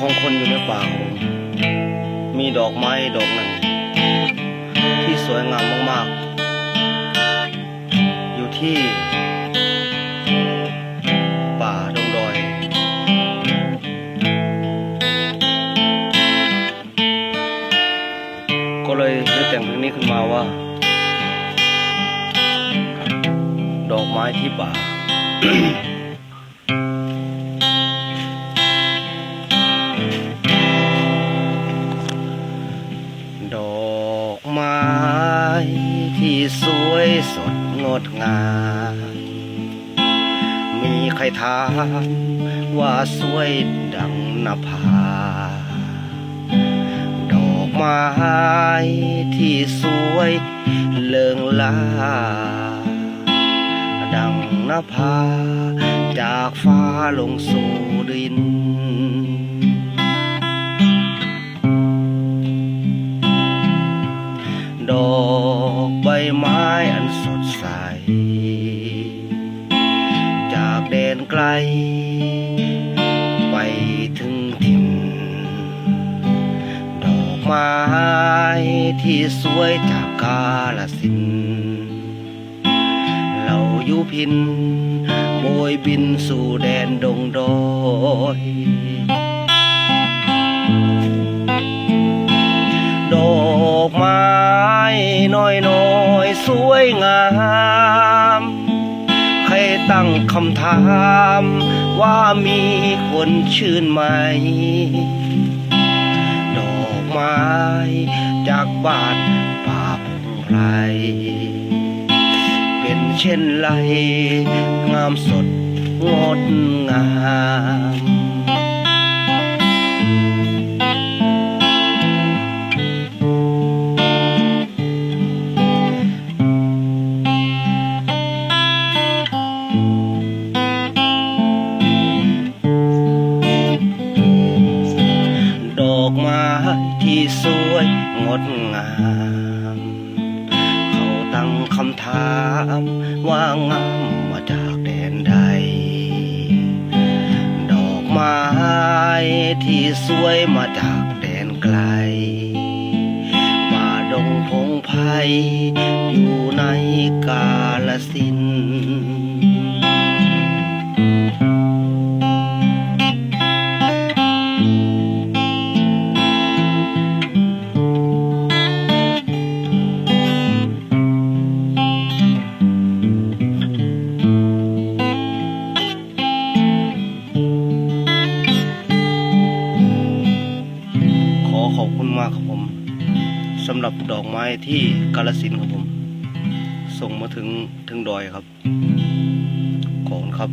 ของคนอยู่ในป่า มีดอกไม้ดอกหนึ่ง ที่สวยงามมากๆ อยู่ที่ ป่าดงดอย ก็เลยได้แต่งเพลงนี้ขึ้นมาว่า ดอกไม้ที่ป่า ไม้ที่สวยสดงดงาม มีใครถามว่าสวยดังนภา ดอกไม้ที่สวยเลิงลา ดังนภาจากฟ้าลงสู่ดิน ดอกใบไม้อันสดใส จากแดนไกล ไปถึงถิ่น ดอกไม้ที่สวยจากกาลสิน เราอยู่พินโบยบินสู่แดนดงดอย น้อยน้อยสวยงาม ใครตั้งคำถาม ว่ามีคนชื่นไหม ดอกไม้จากบ้านป่าพงไร เป็นเช่นไร งามสดงดงาม อกไม้ที่สวยงดงาม เขาตั้งคำถามว่างามมาจากแดนใด ดอกไม้ที่สวยมาจากแดนไกลป่าดงพงไพรอยู่ในกาลสิ อขอบคุณมากครับผมสำหรับดอกไม้ที่กาลสินครับผม ส่งมาถึงถึงดอยครับขอบคุณครับ